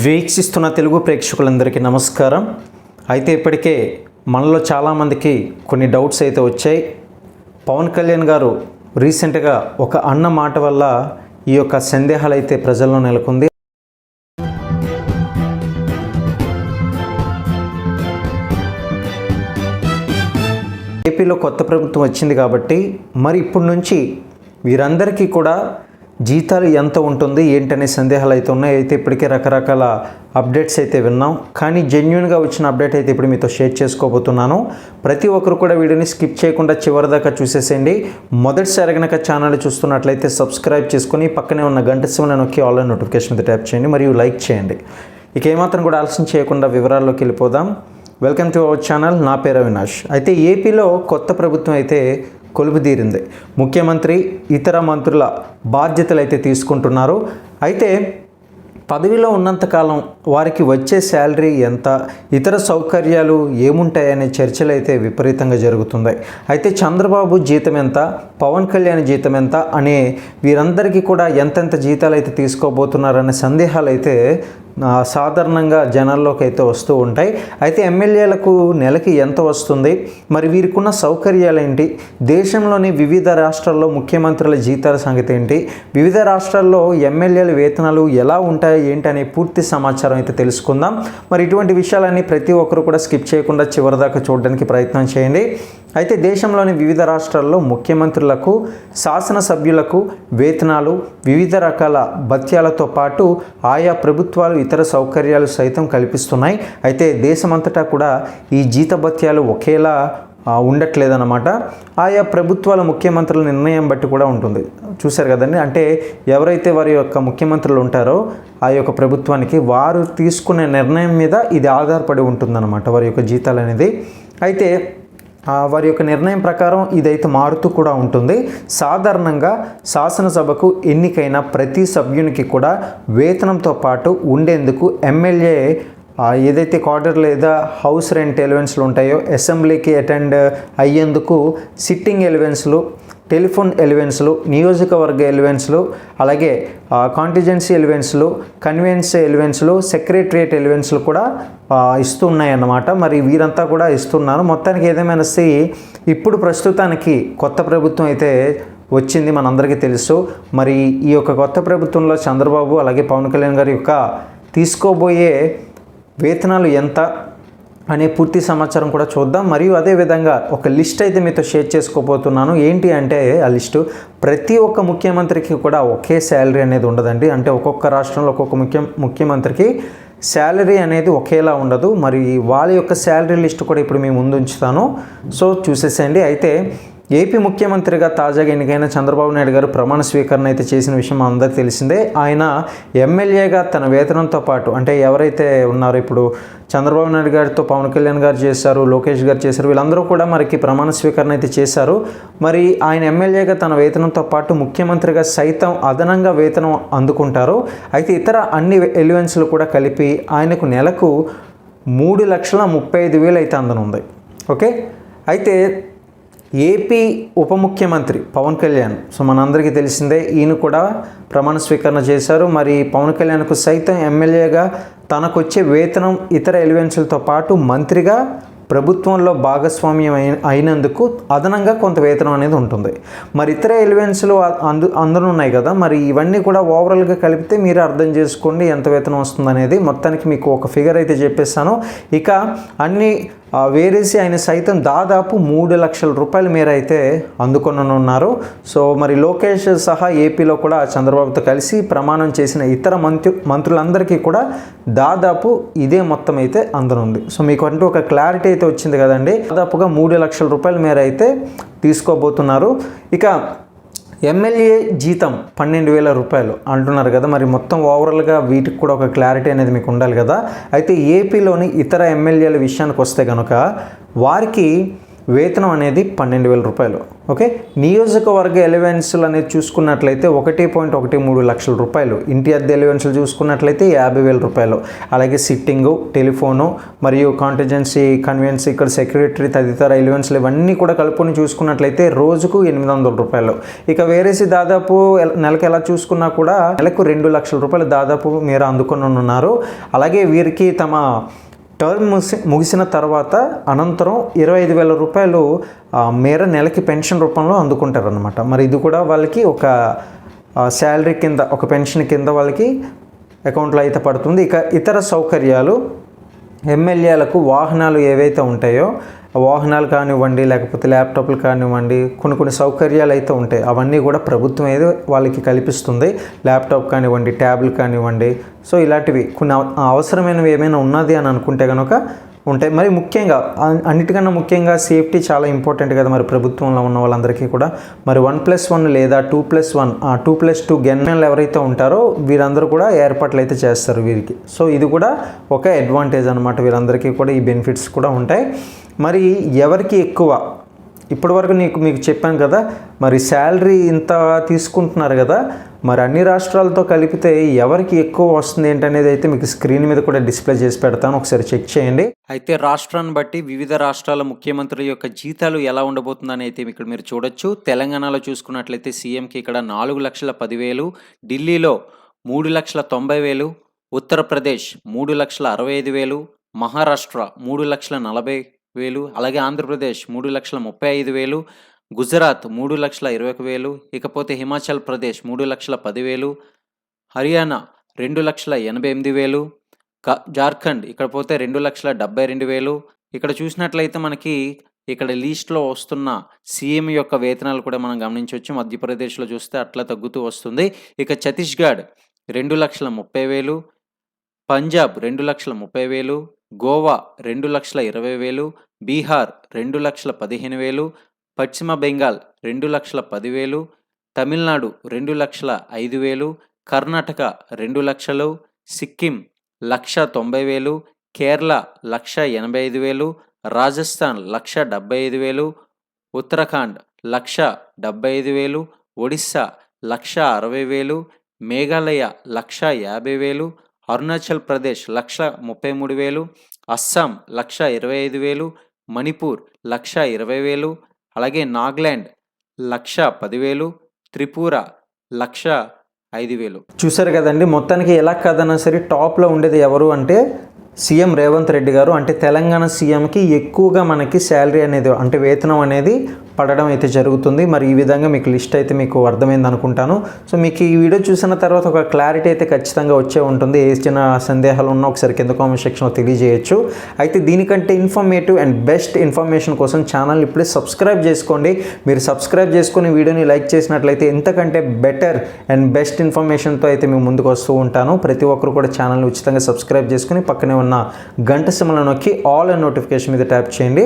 వీక్షిస్తున్న తెలుగు ప్రేక్షకులందరికీ నమస్కారం. అయితే ఇప్పటికే మనలో చాలామందికి కొన్ని డౌట్స్ అయితే వచ్చాయి. పవన్ కళ్యాణ్ గారు రీసెంట్గా ఒక అన్న మాట వల్ల ఈ యొక్క సందేహాలు అయితే ప్రజల్లో నెలకొంది. ఏపీలో కొత్త ప్రభుత్వం వచ్చింది కాబట్టి మరి ఇప్పటి నుంచి వీరందరికీ కూడా జీతాలు ఎంత ఉంటుంది ఏంటనే సందేహాలు అయితే ఉన్నాయి. అయితే ఇప్పటికే రకరకాల అప్డేట్స్ అయితే విన్నాం. కానీ జెన్యున్గా వచ్చిన అప్డేట్ అయితే ఇప్పుడు మీతో షేర్ చేసుకోబోతున్నాను. ప్రతి ఒక్కరు కూడా వీడియోని స్కిప్ చేయకుండా చివరి దాకా చూసేసేయండి. మొదటిసారి కనుక ఛానల్ చూస్తున్నట్లయితే సబ్స్క్రైబ్ చేసుకొని పక్కనే ఉన్న గంట సిమ్లో నొక్కి ఆన్లైన్ నోటిఫికేషన్ మీద ట్యాప్ చేయండి. మరియు లైక్ చేయండి. ఇక ఏమాత్రం కూడా ఆలస్యం చేయకుండా వివరాల్లోకి వెళ్ళిపోదాం. Welcome to our channel. నా పేరు అవినాష్. అయితే ఏపీలో కొత్త ప్రభుత్వం అయితే కొలుపుదీరింది ముఖ్యమంత్రి ఇతర మంత్రుల బాధ్యతలు అయితే తీసుకుంటున్నారు. అయితే పదవిలో ఉన్నంతకాలం వారికి వచ్చే శాలరీ ఎంత ఇతర సౌకర్యాలు ఏముంటాయనే చర్చలు అయితే విపరీతంగా జరుగుతున్నాయి. అయితే చంద్రబాబు జీతం ఎంత పవన్ కళ్యాణ్ జీతం ఎంత అనే వీరందరికీ కూడా ఎంతెంత జీతాలు అయితే తీసుకోబోతున్నారనే సందేహాలు అయితే సాధారణంగా జనాల్లోకి అయితే వస్తూ ఉంటాయి. అయితే ఎమ్మెల్యేలకు నెలకి ఎంత వస్తుంది? మరి వీరికి ఉన్న సౌకర్యాలు ఏంటి దేశంలోని వివిధ రాష్ట్రాల్లో ముఖ్యమంత్రుల జీతాల సంగతి ఏంటి? వివిధ రాష్ట్రాల్లో ఎమ్మెల్యేల వేతనాలు ఎలా ఉంటాయి? ఏంటి అనే పూర్తి సమాచారం అయితే తెలుసుకుందాం. మరి ఇటువంటి విషయాలన్నీ ప్రతి ఒక్కరు కూడా స్కిప్ చేయకుండా చివరిదాకా చూడడానికి ప్రయత్నం చేయండి. అయితే దేశంలోని వివిధ రాష్ట్రాల్లో ముఖ్యమంత్రులకు శాసనసభ్యులకు వేతనాలు వివిధ రకాల భత్యాలతో పాటు ఆయా ప్రభుత్వాలు ఇతర సౌకర్యాలు సైతం కల్పిస్తున్నాయి. అయితే దేశమంతటా కూడా ఈ జీతభత్యాలు ఒకేలా ఉండట్లేదన్నమాట. ఆయా ప్రభుత్వాల ముఖ్యమంత్రుల నిర్ణయం బట్టి కూడా ఉంటుంది. చూశారు కదండి? అంటే ఎవరైతే వారి యొక్క ముఖ్యమంత్రులు ఉంటారో ఆ యొక్క ప్రభుత్వానికి వారు తీసుకునే నిర్ణయం మీద ఇది ఆధారపడి ఉంటుందన్నమాట వారి యొక్క జీతాలు అనేది అయితే వారి యొక్క నిర్ణయం ప్రకారం ఇదైతే మారుతూ కూడా ఉంటుంది. సాధారణంగా శాసనసభకు ఎన్నికైన ప్రతి సభ్యునికి కూడా వేతనంతో పాటు ఉండేందుకు ఎమ్మెల్యే ఏదైతే క్వార్టర్ లేదా హౌస్ రెంట్ ఎలివెన్స్లు ఉంటాయో అసెంబ్లీకి అటెండ్ అయ్యేందుకు సిట్టింగ్ ఎలివెన్స్లు టెలిఫోన్ ఎలివెన్స్లు నియోజకవర్గ ఎలివెన్స్లు అలాగే కాంటిజెన్సీ ఎలివెన్స్లు కన్వెన్స్ ఎలివెన్స్లు సెక్రటరియట్ ఎలివెన్స్లు కూడా ఇస్తున్నాయన్నమాట. ఇస్తున్నాయి అన్నమాట మరి వీరంతా కూడా ఇస్తున్నారు. మొత్తానికి ఏదేమైనా ఇప్పుడు ప్రస్తుతానికి కొత్త ప్రభుత్వం అయితే వచ్చింది మనందరికీ తెలుసు. మరి ఈ యొక్క కొత్త ప్రభుత్వంలో చంద్రబాబు అలాగే పవన్ కళ్యాణ్ గారి యొక్క తీసుకోబోయే వేతనాలు ఎంత అనే పూర్తి సమాచారం కూడా చూద్దాం. మరియు అదేవిధంగా ఒక లిస్ట్ అయితే మీతో షేర్ చేసుకోబోతున్నాను. ఏంటి అంటే ఆ లిస్టు ప్రతి ఒక్క ముఖ్యమంత్రికి కూడా ఒకే శాలరీ అనేది ఉండదండి. అంటే ఒక్కొక్క రాష్ట్రంలో ఒక్కొక్క ముఖ్య ముఖ్యమంత్రికి శాలరీ అనేది ఒకేలా ఉండదు. మరి వాళ్ళ యొక్క శాలరీ లిస్ట్ కూడా ఇప్పుడు మేము ముందు ఉంచుతాను. సో చూసేసేయండి. అయితే ఏపీ ముఖ్యమంత్రిగా తాజాగా ఎన్నికైన చంద్రబాబు నాయుడు గారు ప్రమాణ స్వీకరణ అయితే చేసిన విషయం అందరికీ తెలిసిందే. ఆయన ఎమ్మెల్యేగా తన వేతనంతో పాటు అంటే ఎవరైతే ఉన్నారో ఇప్పుడు చంద్రబాబు నాయుడు గారితో పవన్ కళ్యాణ్ గారు చేశారు లోకేష్ గారు చేశారు వీళ్ళందరూ కూడా మరికి ప్రమాణ స్వీకరణ అయితే చేశారు. మరి ఆయన ఎమ్మెల్యేగా తన వేతనంతో పాటు ముఖ్యమంత్రిగా సైతం అదనంగా వేతనం అందుకుంటారు. అయితే ఇతర అన్ని ఎలివెన్స్లు కూడా కలిపి ఆయనకు నెలకు మూడు లక్షల ముప్పై ఐదు వేలు అయితే అందనుంది. ఓకే? అయితే ఏపీ ఉప ముఖ్యమంత్రి పవన్ కళ్యాణ్. సో మనందరికీ తెలిసిందే ఈయన కూడా ప్రమాణ స్వీకరణ చేశారు. మరి పవన్ కళ్యాణ్కు సైతం ఎమ్మెల్యేగా తనకు వచ్చే వేతనం ఇతర ఎలివెన్సులతో పాటు మంత్రిగా ప్రభుత్వంలో భాగస్వామ్యం అయిన అయినందుకు అదనంగా కొంత వేతనం అనేది ఉంటుంది. మరి ఇతర ఎలివెన్స్లు అందు అందరూ ఉన్నాయి కదా మరి ఇవన్నీ కూడా ఓవరాల్గా కలిపితే మీరు అర్థం చేసుకోండి ఎంత వేతనం వస్తుంది అనేది మొత్తానికి మీకు ఒక ఫిగర్ అయితే చెప్పేస్తాను. ఇక అన్ని వేరేసి ఆయన సైతం దాదాపు మూడు లక్షల రూపాయల మేర అయితే అందుకొననున్నారు. సో మరి లోకేష్ సహా ఏపీలో కూడా చంద్రబాబుతో కలిసి ప్రమాణం చేసిన ఇతర మంత్రి మంత్రులందరికీ కూడా దాదాపు ఇదే మొత్తం అయితే అందనుంది. సో మీకు అంటూ ఒక క్లారిటీ అయితే వచ్చింది కదండి. దాదాపుగా మూడు లక్షల రూపాయల మేర అయితే తీసుకోబోతున్నారు. ఇక ఎమ్మెల్యే జీతం పన్నెండు వేల రూపాయలు అంటున్నారు కదా. మరి మొత్తం ఓవరాల్గా వీటికి కూడా ఒక క్లారిటీ అనేది మీకు ఉండాలి కదా. అయితే ఏపీలోని ఇతర ఎమ్మెల్యేల విషయానికి వస్తే కనుక వారికి వేతనం అనేది పన్నెండు వేల రూపాయలు ఓకే? నియోజకవర్గ ఎలివెన్స్లు అనేది చూసుకున్నట్లయితే ఒకటి పాయింట్ ఒకటి మూడు లక్షల రూపాయలు ఇంటి అద్దె ఎలివెన్స్లు చూసుకున్నట్లయితే యాభై వేల రూపాయలు. అలాగే సిట్టింగు టెలిఫోను మరియు కాంటిజెన్సీ కన్వీన్స్ ఇక్కడ సెక్రటరీ తదితర ఎలివెన్స్లు ఇవన్నీ కూడా కలుపుకొని చూసుకున్నట్లయితే రోజుకు ఎనిమిది వందల రూపాయలు. ఇక వేరేసి దాదాపు నెలకు ఎలా చూసుకున్నా కూడా నెలకు రెండు లక్షల రూపాయలు దాదాపు మీరు అందుకొని ఉన్నారు. అలాగే వీరికి తమ టర్మ్ ముగిసిన తర్వాత అనంతరం ఇరవై ఐదు వేల రూపాయలు మేర నెలకి పెన్షన్ రూపంలో అందుకుంటారనమాట మరి ఇది కూడా వాళ్ళకి ఒక శాలరీ కింద ఒక పెన్షన్ కింద వాళ్ళకి అకౌంట్లో అయితే పడుతుంది. ఇక ఇతర సౌకర్యాలు ఎమ్మెల్యేలకు వాహనాలు ఏవైతే ఉంటాయో వాహనాలు కానివ్వండి లేకపోతే ల్యాప్టాప్లు కానివ్వండి కొన్ని కొన్ని సౌకర్యాలు అయితే ఉంటాయి. అవన్నీ కూడా ప్రభుత్వం ఏదో వాళ్ళకి కల్పిస్తుంది. ల్యాప్టాప్ కానివ్వండి ట్యాబ్లు కానివ్వండి. సో ఇలాంటివి కొన్ని అవ- అవసరమైనవి ఏమైనా ఉన్నది అని అనుకుంటే కనుక ఉంటాయి. మరి ముఖ్యంగా అన్నిటికన్నా ముఖ్యంగా సేఫ్టీ చాలా ఇంపార్టెంట్ కదా మరి ప్రభుత్వంలో ఉన్న వాళ్ళందరికీ కూడా. మరి వన్ ప్లస్ వన్ లేదా two plus one two plus two గెన్మెన్లు ఎవరైతే ఉంటారో వీరందరూ కూడా ఏర్పాట్లు అయితే చేస్తారు వీరికి. సో ఇది కూడా ఒక అడ్వాంటేజ్ అనమాట వీరందరికీ కూడా ఈ బెనిఫిట్స్ కూడా ఉంటాయి. మరి ఎవరికి ఎక్కువ? ఇప్పటివరకు నీకు మీకు చెప్పాను కదా మరి శాలరీ ఇంత తీసుకుంటున్నారు కదా మరి అన్ని రాష్ట్రాలతో కలిపితే ఎవరికి ఎక్కువ వస్తుంది ఏంటనేది అయితే మీకు స్క్రీన్ మీద కూడా డిస్ప్లే చేసి పెడతాను. ఒకసారి చెక్ చేయండి. అయితే రాష్ట్రాన్ని బట్టి వివిధ రాష్ట్రాల ముఖ్యమంత్రుల యొక్క జీతాలు ఎలా ఉండబోతుందని అయితే ఇక్కడ మీరు చూడొచ్చు. తెలంగాణలో చూసుకున్నట్లయితే సీఎంకి ఇక్కడ నాలుగు లక్షల పదివేలు ఢిల్లీలో మూడు లక్షల తొంభై వేలు ఉత్తరప్రదేశ్ మూడు లక్షల అరవై ఐదు వేలు మహారాష్ట్ర మూడు లక్షల నలభై వేలు అలాగే ఆంధ్రప్రదేశ్ మూడు లక్షల ముప్పై ఐదు వేలు గుజరాత్ మూడు లక్షల ఇరవై ఒక వేలు ఇకపోతే హిమాచల్ ప్రదేశ్ మూడు లక్షల పదివేలు హర్యానా రెండు లక్షల ఎనభై ఎనిమిది వేలు క జార్ఖండ్ ఇక్కడ పోతే రెండు లక్షల డెబ్బై రెండు వేలు. ఇక్కడ చూసినట్లయితే మనకి ఇక్కడ లీస్ట్లో వస్తున్న సీఎం యొక్క వేతనాలు కూడా మనం గమనించవచ్చు. మధ్యప్రదేశ్లో చూస్తే అట్లా తగ్గుతూ వస్తుంది. ఇక ఛత్తీస్గఢ్ రెండు లక్షల ముప్పై వేలు పంజాబ్ రెండు లక్షల ముప్పై వేలు గోవా రెండు లక్షల ఇరవై వేలు బీహార్ రెండు లక్షల పదిహేను వేలు పశ్చిమ బెంగాల్ రెండు లక్షల పదివేలు తమిళనాడు రెండు లక్షల ఐదు వేలు కర్ణాటక రెండు లక్షలు సిక్కిం లక్ష తొంభై వేలు కేరళ లక్ష ఎనభై ఐదు వేలు రాజస్థాన్ లక్ష డెబ్బై ఐదు వేలు ఉత్తరాఖండ్ లక్ష డెబ్బై ఐదు వేలు ఒడిస్సా లక్ష అరవై వేలు మేఘాలయ లక్ష యాభై వేలు అరుణాచల్ ప్రదేశ్ లక్ష ముప్పై మూడు వేలు అస్సాం లక్ష ఇరవై ఐదు వేలు మణిపూర్ లక్ష ఇరవై వేలు అలాగే నాగ్లాండ్ లక్ష పదివేలు త్రిపుర లక్ష ఐదు వేలు. చూశారు కదండి మొత్తానికి ఎలా కాదన్నా సరే టాప్లో ఉండేది ఎవరు అంటే సీఎం రేవంత్ రెడ్డి గారు. అంటే తెలంగాణ సీఎంకి ఎక్కువగా మనకి శాలరీ అనేది అంటే వేతనం అనేది పడడం అయితే జరుగుతుంది. మరి ఈ విధంగా మీకు లిస్ట్ అయితే మీకు అర్థమైంది అనుకుంటాను. సో మీకు ఈ వీడియో చూసిన తర్వాత ఒక క్లారిటీ అయితే ఖచ్చితంగా వచ్చే ఉంటుంది. ఏ చిన్న సందేహాలు ఉన్నా ఒకసారి కింద కామెంట్ సెక్షన్లో తెలియజేయచ్చు. అయితే దీనికంటే ఇన్ఫర్మేటివ్ అండ్ బెస్ట్ ఇన్ఫర్మేషన్ కోసం ఛానల్ ఇప్పుడే సబ్స్క్రైబ్ చేసుకోండి. మీరు సబ్స్క్రైబ్ చేసుకుని వీడియోని లైక్ చేసినట్లయితే ఎంతకంటే బెటర్ అండ్ బెస్ట్ ఇన్ఫర్మేషన్తో అయితే మేము ముందుకు వస్తూ ఉంటాను. ప్రతి ఒక్కరు కూడా ఛానల్ని ఉచితంగా సబ్స్క్రైబ్ చేసుకుని పక్కనే ఉన్న గంట సిమ్మలను నొక్కి ఆల్ అండ్ నోటిఫికేషన్ మీద ట్యాప్ చేయండి.